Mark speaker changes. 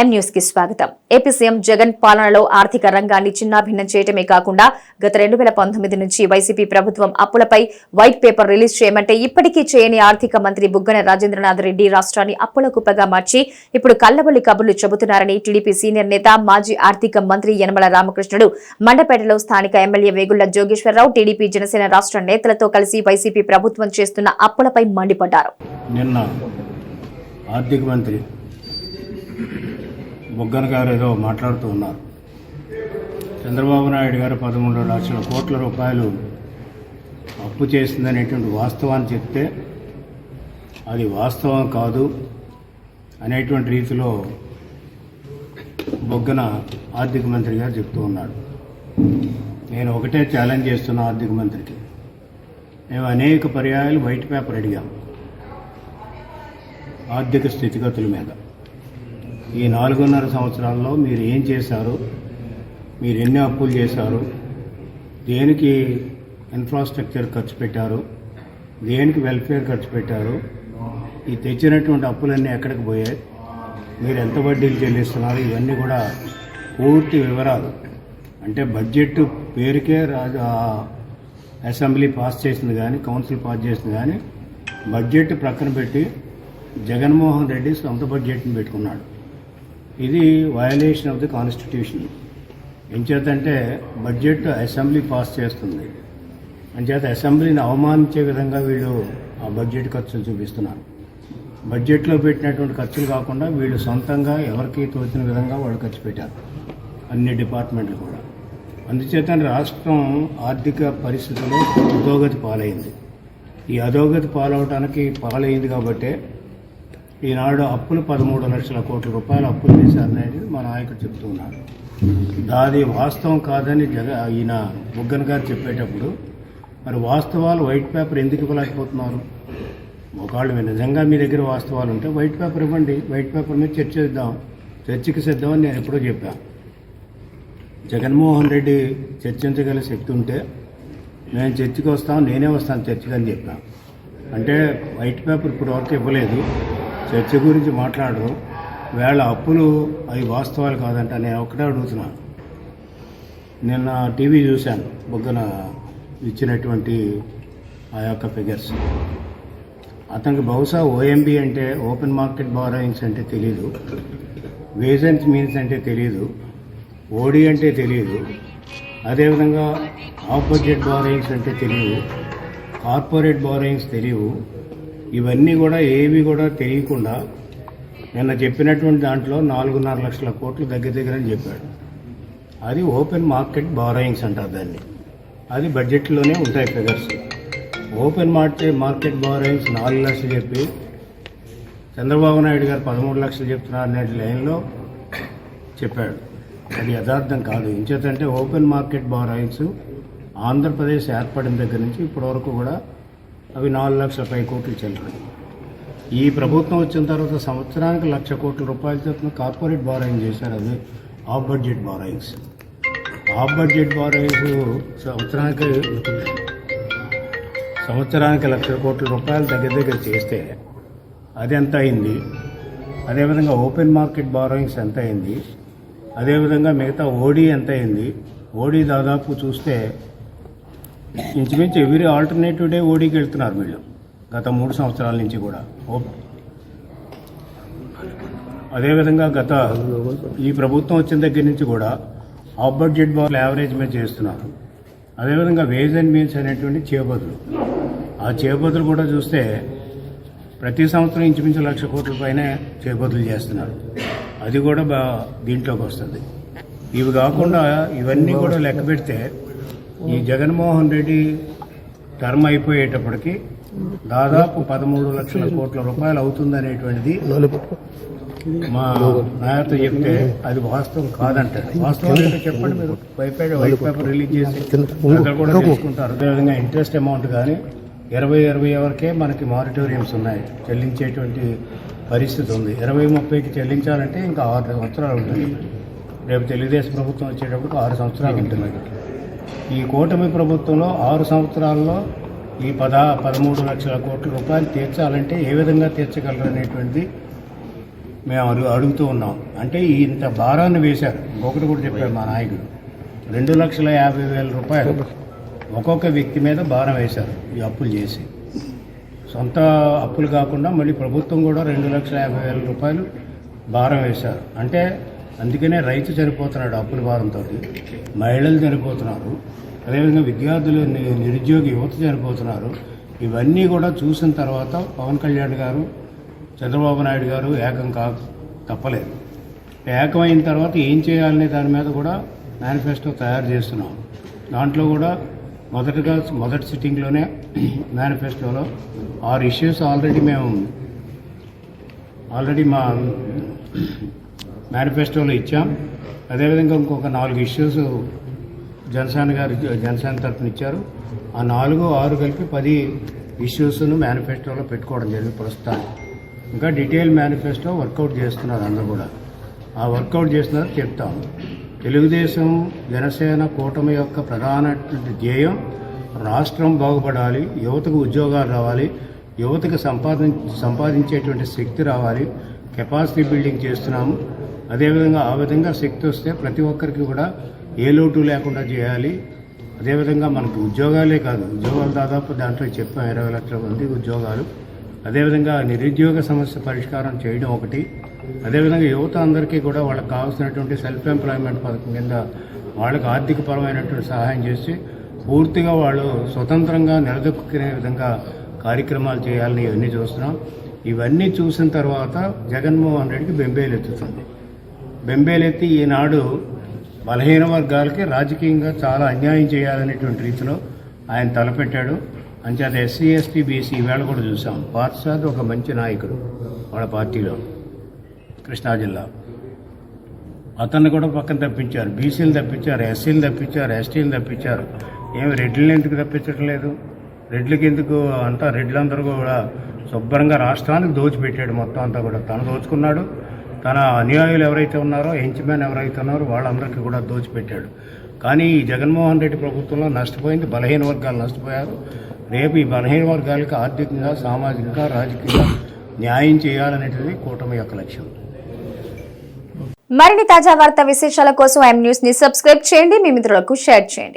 Speaker 1: ఎం న్యూస్కి స్వాగతం. AP CM Jagan పాలనలో ఆర్థిక రంగాన్ని చిన్నాభిన్నం చేయటమే కాకుండా గత రెండు వేల పంతొమ్మిది నుంచి వైసీపీ ప్రభుత్వం అప్పులపై వైట్ పేపర్ రిలీజ్ చేయమంటే ఇప్పటికీ చేయని ఆర్థిక మంత్రి బుగ్గన రాజేంద్రనాథ్ రెడ్డి రాష్ట్రాన్ని అప్పుల కుప్పగా మార్చి ఇప్పుడు కల్లబొల్లి కబుర్లు చెబుతున్నారని టీడీపీ సీనియర్ నేత మాజీ ఆర్థిక మంత్రి యనమల రామకృష్ణుడు మండపేటలో స్థానిక ఎమ్మెల్యే వేగుళ్ళ జోగేశ్వరరావు టీడీపీ జనసేన రాష్ట్ర నేతలతో కలిసి వైసీపీ ప్రభుత్వం చేస్తున్న అప్పులపై మండిపడ్డారు.
Speaker 2: నిన్న ఆర్థిక మంత్రి బుగ్గన గారు ఏదో మాట్లాడుతూ ఉన్నారు. చంద్రబాబు నాయుడు గారు పదమూడు లక్షల కోట్ల రూపాయలు అప్పు చేసిందనేటువంటి వాస్తవాన్ని చెప్తే అది వాస్తవం కాదు అనేటువంటి రీతిలో బొగ్గన ఆర్థిక మంత్రి గారు చెప్తూ ఉన్నాడు నేను ఒకటే ఛాలెంజ్ చేస్తున్నా ఆర్థిక మంత్రికి. మేము అనేక పర్యాయాలు వైట్ పేపర్ అడిగాం. ఆర్థిక స్థితిగతుల మీద. ఈ నాలుగున్నర సంవత్సరాల్లో మీరు ఏం చేశారు? మీరు ఎన్ని అప్పులు చేశారు? దేనికి ఇన్ఫ్రాస్ట్రక్చర్ ఖర్చు పెట్టారు? దేనికి వెల్ఫేర్ ఖర్చు పెట్టారు? ఈ తెచ్చినటువంటి అప్పులన్నీ ఎక్కడికి పోయాయి? మీరు ఎంత వడ్డీలు చెల్లిస్తున్నారు? ఇవన్నీ కూడా పూర్తి వివరాలు. అంటే బడ్జెట్ పేరుకే రాజు అసెంబ్లీ పాస్ చేసింది కానీ కౌన్సిల్ పాస్ చేసింది కానీ బడ్జెట్ ప్రక్కన పెట్టి జగన్మోహన్ రెడ్డి సొంత బడ్జెట్ని పెట్టుకున్నాడు. ఇది వయలేషన్ ఆఫ్ ది కాన్స్టిట్యూషన్ ఎంచేతంటే బడ్జెట్ అసెంబ్లీ పాస్ చేస్తుంది. అంచేత అసెంబ్లీని అవమానించే విధంగా వీళ్ళు ఆ బడ్జెట్ ఖర్చులు చూపిస్తున్నారు. బడ్జెట్లో పెట్టినటువంటి ఖర్చులు కాకుండా వీళ్ళు సొంతంగా ఎవరికి తోచిన విధంగా వాళ్ళు ఖర్చు పెట్టారు. అన్ని డిపార్ట్మెంట్లు కూడా. అందుచేత రాష్ట్రం ఆర్థిక పరిస్థితుల్లో అధోగతి పాలైంది. ఈ అధోగతి పాలవటానికి పాలైంది కాబట్టే ఈనాడు అప్పులు పదమూడు లక్షల కోట్ల రూపాయలు అప్పులు చేశారనేది మా నాయకుడు చెప్తున్నారు దాది వాస్తవం కాదని జగ ఈయన బుగ్గన్ గారు చెప్పేటప్పుడు మరి వాస్తవాలు వైట్ పేపర్ ఎందుకు ఇవ్వలేకపోతున్నారు? ఒకళ్ళు నిజంగా మీ దగ్గర వాస్తవాలు ఉంటే వైట్ పేపర్ ఇవ్వండి వైట్ పేపర్ మీద చర్చ ఇద్దాం చర్చకి సిద్ధమని నేను ఎప్పుడో చెప్పాను జగన్మోహన్ రెడ్డి చర్చించగల శక్తి ఉంటే నేను చర్చకి వస్తాను నేనే వస్తాను చర్చకి అని చెప్పాను అంటే వైట్ పేపర్ ఇప్పుడు ఇవ్వలేదు. చర్చ గురించి మాట్లాడరు వేళ అప్పులు అవి వాస్తవాలు కాదంట నేను ఒకటే అడుగుతున్నాను నిన్న టీవీ చూశాను బొగ్గన ఇచ్చినటువంటి ఆ యొక్క ఫిగర్స్ అతనికి బహుశా ఓఎంబి అంటే ఓపెన్ మార్కెట్ బారోయింగ్స్ అంటే తెలియదు వేజెన్స్ మీన్స్ అంటే తెలియదు ఓడి అంటే తెలియదు అదేవిధంగా ఆఫ్ బడ్జెట్ బారోయింగ్స్ అంటే తెలియదు కార్పొరేట్ బారోయింగ్స్ తెలియవు ఇవన్నీ కూడా ఏవి కూడా తెలియకుండా నిన్న చెప్పినటువంటి దాంట్లో నాలుగున్నర లక్షల కోట్లు దగ్గర దగ్గర అని చెప్పాడు. అది ఓపెన్ మార్కెట్ బారోయింగ్స్ అంటారు దాన్ని. అది బడ్జెట్లోనే ఉంటాయి figures. Open market market borrowings నాలుగు లక్షలు చెప్పి చంద్రబాబు నాయుడు గారు పదమూడు లక్షలు చెప్తున్నారు అనే లైన్లో చెప్పాడు. అది యథార్థం కాదు. ఇంచేతంటే ఓపెన్ మార్కెట్ బారోయింగ్స్ ఆంధ్రప్రదేశ్ ఏర్పడిన దగ్గర నుంచి ఇప్పటివరకు కూడా అవి నాలుగు లక్షల పై కోట్లు చెల్లాయి ఈ ప్రభుత్వం వచ్చిన తర్వాత సంవత్సరానికి లక్ష కోట్ల రూపాయల చొప్పున కార్పొరేట్ బారోయింగ్ చేశారు అది. Off budget borrowings. Off budget borrowings సంవత్సరానికి సంవత్సరానికి లక్ష కోట్ల రూపాయలు దగ్గర దగ్గర చేస్తే అది ఎంత అయింది? అదేవిధంగా ఓపెన్ మార్కెట్ బారోయింగ్స్ ఎంత అయింది? అదేవిధంగా మిగతా ఓడీ ఎంత అయింది? ఓడీ దాదాపు చూస్తే ఇంచుమించు ఎవ్రీ ఆల్టర్నేటివ్ డే ఓడికి వెళ్తున్నారు వీళ్ళు. గత మూడు సంవత్సరాల నుంచి కూడా. అదేవిధంగా గత ఈ ప్రభుత్వం వచ్చిన దగ్గర నుంచి కూడా ఆఫ్ బడ్జెట్ బాల్ యావరేజ్ మీద చేస్తున్నారు. అదేవిధంగా వేజ్ అండ్ మీన్స్ అనేటువంటి చేబదులు. ఆ చేపతులు కూడా చూస్తే ప్రతి సంవత్సరం ఇంచుమించు లక్ష కోట్ల పైనే చేపతులు చేస్తున్నారు. అది కూడా బా దీంట్లోకి వస్తుంది. ఇవి కాకుండా ఇవన్నీ కూడా లెక్క పెడితే ఈ జగన్మోహన్ రెడ్డి టర్మ్ అయిపోయేటప్పటికి దాదాపు పదమూడు లక్షల కోట్ల రూపాయలు అవుతుందనేటువంటిది మా నాయత చెప్తే అది వాస్తవం కాదంటారు. వాస్తవం ఏంటో చెప్పండి మీరు. White paper white paper release చేసి అక్కడ కూడా తీసుకుంటారు. అదేవిధంగా ఇంట్రెస్ట్ అమౌంట్ కానీ ఇరవై ఇరవై వరకే మనకి మారిటోరియంస్ ఉన్నాయి. చెల్లించేటువంటి పరిస్థితి ఉంది. ఇరవై ముప్పైకి చెల్లించాలంటే ఇంకా ఆరు సంవత్సరాలు ఉంటుంది. రేపు తెలుగుదేశం ప్రభుత్వం వచ్చేటప్పుడు ఆరు సంవత్సరాలు ఉంటుంది. ఈ కూటమి ప్రభుత్వంలో ఆరు సంవత్సరాల్లో ఈ పద పదమూడు లక్షల కోట్ల రూపాయలు తీర్చాలంటే ఏ విధంగా తీర్చగలరు అనేటువంటిది మేము అడుగు అడుగుతూ ఉన్నాం. అంటే ఇంత భారాన్ని వేశారు. ఇంకొకటి కూడా చెప్పారు మా నాయకుడు. రెండు లక్షల యాభై వేల రూపాయలు ఒక్కొక్క వ్యక్తి మీద భారం వేశారు ఈ అప్పులు చేసి. సొంత అప్పులు కాకుండా మళ్ళీ ప్రభుత్వం కూడా రెండు లక్షల యాభై వేల రూపాయలు భారం వేశారు. అంటే అందుకనే రైతు చనిపోతున్నాడు అప్పుల భారంతో మహిళలు చనిపోతున్నారు అదేవిధంగా విద్యార్థులు ని- నిరుద్యోగ యువత చనిపోతున్నారు. ఇవన్నీ కూడా చూసిన తర్వాత పవన్ కళ్యాణ్ గారు చంద్రబాబు నాయుడు గారు ఏకం కా తప్పలేదు. ఏకమైన తర్వాత ఏం చేయాలనే దాని మీద కూడా మేనిఫెస్టో తయారు చేస్తున్నాం. దాంట్లో కూడా మొదటగా మొదటి సిట్టింగ్లోనే మేనిఫెస్టోలో ఆరు ఇష్యూస్ ఆల్రెడీ మేము ఆల్రెడీ మా మేనిఫెస్టోలో ఇచ్చాం. అదేవిధంగా ఇంకొక నాలుగు ఇష్యూస్ జనసేన గారు జనసేన తరఫున ఇచ్చారు. ఆ నాలుగు ఆరు కలిపి పది ఇష్యూస్ను మేనిఫెస్టోలో పెట్టుకోవడం జరిగింది ప్రస్తుతం ఇంకా డీటెయిల్ మేనిఫెస్టో వర్కౌట్ చేస్తున్నారు అందరూ కూడా. ఆ వర్కౌట్ చేస్తున్నారు చెప్తాం. తెలుగుదేశం జనసేన కూటమి యొక్క ప్రధాన ధ్యేయం రాష్ట్రం బాగుపడాలి యువతకు ఉద్యోగాలు రావాలి యువతకు సంపాదించ సంపాదించేటువంటి శక్తి రావాలి కెపాసిటీ బిల్డింగ్ చేస్తున్నాము అదేవిధంగా ఆ విధంగా శక్తి వస్తే ప్రతి ఒక్కరికి కూడా ఏ లోటు లేకుండా చేయాలి. అదేవిధంగా మనకు ఉద్యోగాలే కాదు. ఉద్యోగాలు దాదాపు దాంట్లో చెప్పాం ఇరవై లక్షల మంది ఉద్యోగాలు. అదేవిధంగా నిరుద్యోగ సమస్య పరిష్కారం చేయడం ఒకటి. అదేవిధంగా యువత అందరికీ కూడా వాళ్ళకి కావాల్సినటువంటి సెల్ఫ్ ఎంప్లాయ్మెంట్ పథకం కింద వాళ్ళకి ఆర్థికపరమైనటువంటి సహాయం చేసి పూర్తిగా వాళ్ళు స్వతంత్రంగా నిలదొక్కునే విధంగా కార్యక్రమాలు చేయాలని ఇవన్నీ చూస్తున్నాం. ఇవన్నీ చూసిన తర్వాత జగన్మోహన్ రెడ్డికి బెంబేలు ఎత్తుతుంది. బెంబేలెత్తి ఈనాడు బలహీన వర్గాలకి రాజకీయంగా చాలా అన్యాయం చేయాలనేటువంటి రీతిలో ఆయన తలపెట్టాడు. అంచేత ఎస్సీ ఎస్టీ బీసీ ఈవేళ కూడా చూసాం. పార్థసాద్ ఒక మంచి నాయకుడు వాళ్ళ పార్టీలో కృష్ణా జిల్లా. అతన్ని కూడా పక్కన తప్పించారు. బీసీలు తప్పించారు ఎస్సీలు తప్పించారు ఎస్టీలు తప్పించారు. ఏమి రెడ్లను ఎందుకు తప్పించడం లేదు రెడ్లకి ఎందుకు అంతా రెడ్లందరూ కూడా శుభ్రంగా రాష్ట్రానికి దోచిపెట్టాడు మొత్తం అంతా కూడా. తను దోచుకున్నాడు. తన అనుయాయులు ఎవరైతే ఉన్నారో హెంచ్మెన్ ఎవరైతే ఉన్నారో వాళ్ళందరికీ కూడా దోచిపెట్టాడు. కానీ ఈ జగన్మోహన్ రెడ్డి ప్రభుత్వంలో నష్టపోయింది బలహీన వర్గాలు నష్టపోయారు. రేపు ఈ బలహీన వర్గాలకు ఆర్థికంగా సామాజికంగా రాజకీయంగా న్యాయం చేయాలనేది కూటమి యొక్క లక్ష్యం.
Speaker 1: మరిన్ని తాజా వార్తా విశేషాల కోసం ఎం న్యూస్ని సబ్స్క్రైబ్ చేయండి మీ మిత్రులకు షేర్ చేయండి.